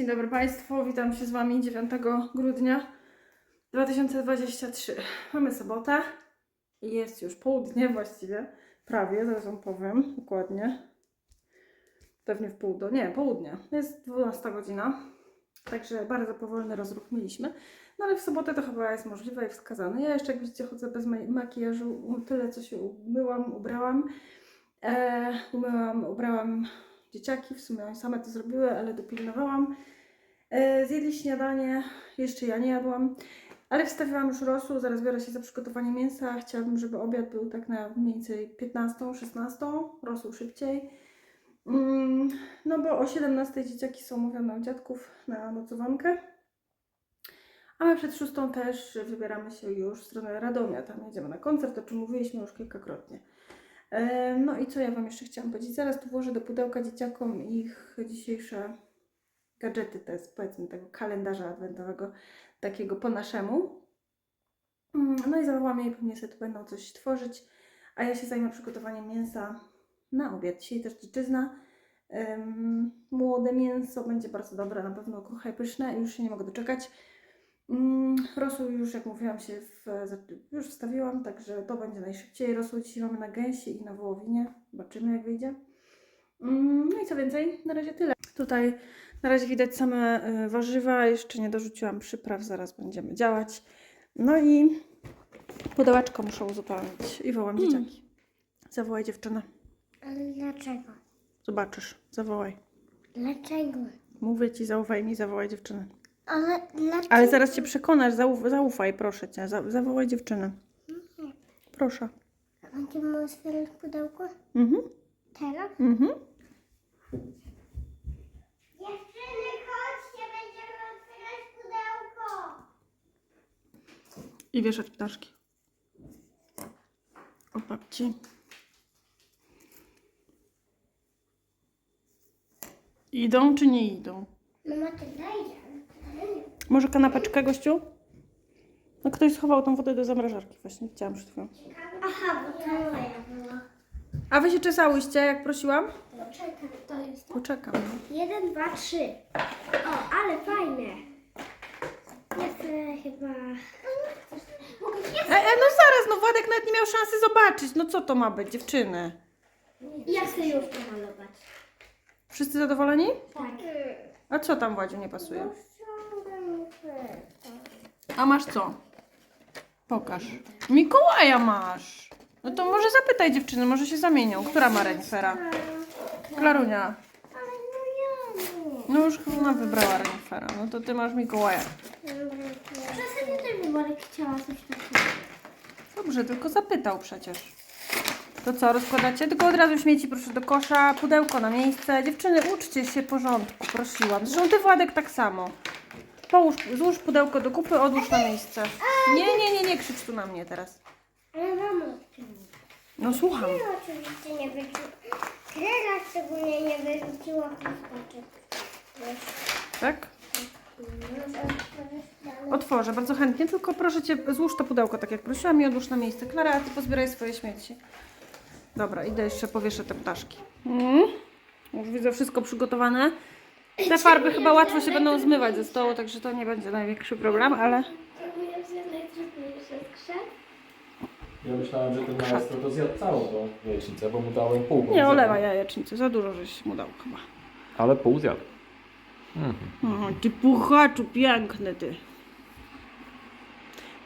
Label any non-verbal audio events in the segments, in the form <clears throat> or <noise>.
Dzień dobry Państwu, witam się z Wami 9 grudnia 2023. Mamy sobotę i jest już południe właściwie, prawie, zaraz Wam powiem dokładnie. Pewnie w pół do, nie, południe, jest 12 godzina, także bardzo powolny rozruch mieliśmy. No ale w sobotę to chyba jest możliwe i wskazane. Ja jeszcze jak widzicie chodzę bez ma- makijażu, tyle co się umyłam, ubrałam. E, umyłam, ubrałam dzieciaki, w sumie same to zrobiły, ale dopilnowałam. E, zjedli śniadanie, jeszcze ja nie jadłam, ale wstawiłam już rosół, zaraz biorę się za przygotowanie mięsa. Chciałabym, żeby obiad był tak na mniej więcej 15, 16, rosół szybciej. Mm, no bo o 17 dzieciaki są mówione u dziadków na nocowankę. A my przed szóstą też wybieramy się już w stronę Radomia. Tam jedziemy na koncert, o czym mówiliśmy już kilkakrotnie. E, No i co ja Wam jeszcze chciałam powiedzieć? Zaraz tu włożę do pudełka dzieciakom ich dzisiejsze gadżety, to jest powiedzmy tego kalendarza adwentowego, takiego po naszemu. Mm, No i zawołam je i pewnie sobie tu będą coś tworzyć, a ja się zajmę przygotowaniem mięsa na obiad. Dzisiaj też dziczyzna. Ym, młode mięso będzie bardzo dobre, na pewno kruche i pyszne już się nie mogę doczekać. Mm, Rosół już, jak mówiłam, się w, już wstawiłam, także to będzie najszybciej. Rosół dzisiaj mamy na gęsie i na wołowinie. Zobaczymy, jak wyjdzie. Mm, No i co więcej, na razie tyle. Tutaj na razie widać same y, warzywa, jeszcze nie dorzuciłam przypraw, zaraz będziemy działać. No i pudełeczko muszę uzupełnić i wołam dzieciaki. Zawołaj dziewczynę. Ale dlaczego? Zobaczysz, zawołaj. Dlaczego? Mówię ci, zaufaj mi, zawołaj dziewczynę. Ale dlaczego? Ale zaraz cię przekonasz, zauf zaufaj, proszę cię, za zawołaj dziewczynę. Proszę. Będziemy otwierać pudełko? Mhm, Teraz? mhm. Dziewczyny, chodźcie, będziemy otwierać pudełko. I wieszać ptaszki. O babci. Idą czy nie idą? Mama, ty dajdzie. Może kanapeczkę, gościu? No ktoś schował tą wodę do zamrażarki właśnie, widziałam przed chwilą. Aha, bo to moja była. A wy się czesałyście, jak prosiłam? Poczekaj, to jest to. Poczekam. Jeden, dwa, trzy. O, ale fajne. Ja chcę chyba... Mogę E, e, no zaraz, no Władek nawet nie miał szansy zobaczyć. No co to ma być, dziewczyny? Ja chcę już pomalować. Wszyscy zadowoleni? Tak. A co tam Władziu nie pasuje? A masz co? Pokaż. Mikołaja masz. No to może zapytaj dziewczyny, może się zamienią. Która ma renifera? Klarunia. No już ona wybrała renifera. No to ty masz Mikołaja. Też chciała coś takiego. Dobrze, tylko zapytał przecież. To co, rozkładacie? Tylko od razu śmieci proszę do kosza, pudełko na miejsce. Dziewczyny, uczcie się porządku, prosiłam. Zresztą ty Władek tak samo. Połóż, złóż pudełko do kupy, odłóż na miejsce. Nie, nie, nie, nie krzycz tu na mnie teraz. Ale mamo, No słucham. Tyle oczywiście nie wyrzuciła. Tyle szczególnie nie wyrzuciła chusteczek. Tak? Otworzę, bardzo chętnie, tylko proszę Cię, złóż to pudełko tak jak prosiłam i odłóż na miejsce. Klara, a Ty pozbieraj swoje śmieci. Dobra, idę jeszcze powieszę te ptaszki. Mm. Już widzę wszystko przygotowane. Te farby chyba łatwo się będą zmywać ze stołu, także to nie będzie największy problem, ale Ja myślałem, że ten maestro to zjadł całą tą jajecznicę, bo mu dałem pół. bo nie zjadł. olewa jajecznicy, za dużo żeś mu dał chyba. Ale pół zjadł. O, ty puchaczu piękny ty.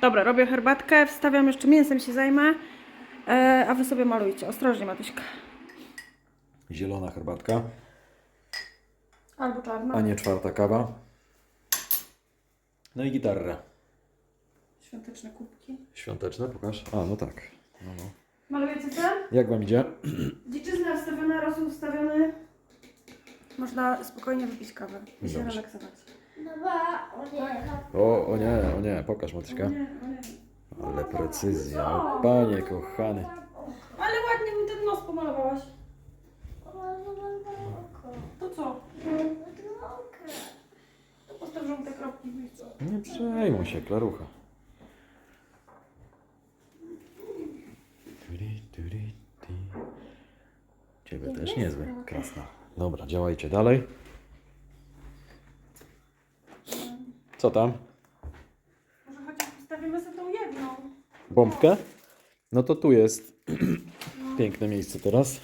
Dobra, robię herbatkę, wstawiam jeszcze mięsem się zajmę, e, a wy sobie malujcie. Ostrożnie, Matyśka. Zielona herbatka, Albo czarna. a nie czwarta kawa. No i gitarra. Świąteczne kubki. Świąteczne, pokaż. A, no tak. No, no. Malujecie co? Jak wam idzie? Dziczyzna wstawiona, rosół wstawiony. Można spokojnie wypić kawę i się Dobrze. relaksować. No bo, o nie. O, o nie, o nie, pokaż Matyśka. O nie, o nie. Ale precyzja, o, panie kochany. Ale ładnie mi ten nos pomalowałaś. oko. To co? Trochę. To postaw żółte kropki w miejscu. Nie przejmuj się, klarucha. Ciebie też niezłe, krasna. Dobra, działajcie dalej. Co tam? Może chociaż postawimy sobie tą jedną. Bombkę? No to tu jest <clears throat> piękne miejsce teraz.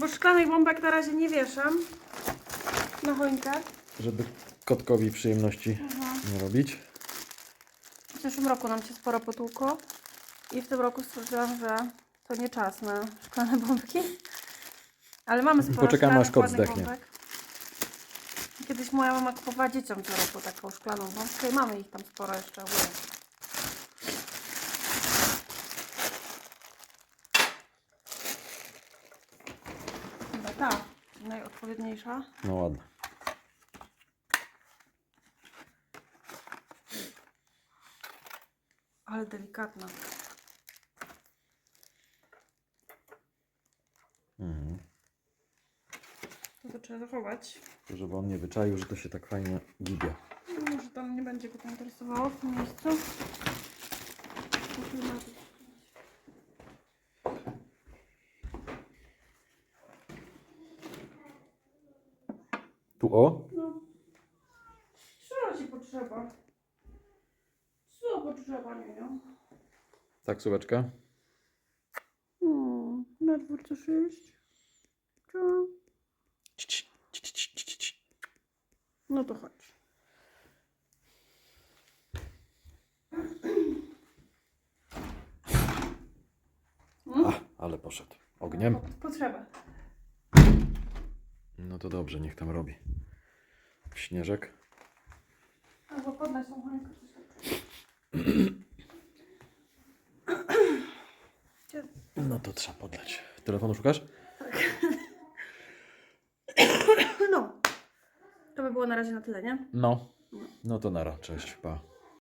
Bo szklanych bombek na razie nie wieszam na choinkę. Żeby kotkowi przyjemności nie robić. W zeszłym roku nam się sporo potłukło i w tym roku stwierdziłam, że to nie czas na szklane bombki. Ale mamy sporo Poczekamy, aż kot zdechnie. bombek. Kiedyś moja mama kupowała dzieciom co roku taką szklaną bombkę i mamy ich tam sporo jeszcze. ogólnie. Chyba ta, najodpowiedniejsza. No ładnie. Ale delikatna. Mhm. No to trzeba zachować. Żeby on nie wyczaił, że to się tak fajnie gibie. Może tam nie będzie go to interesowało w tym miejscu. Tu o? No. Co ci potrzeba? Potrzeba, nie Taksóweczka. Hmm, na dwór chcesz iść? No to chodź. A, ale poszedł. Ogniem. Po- Potrzeba. No to dobrze, niech tam robi. Śnieżek. Albo podać tą choinkę. No to trzeba podleć. Telefonu szukasz? No. To by było na razie na tyle, nie? No. No to nara, cześć, pa.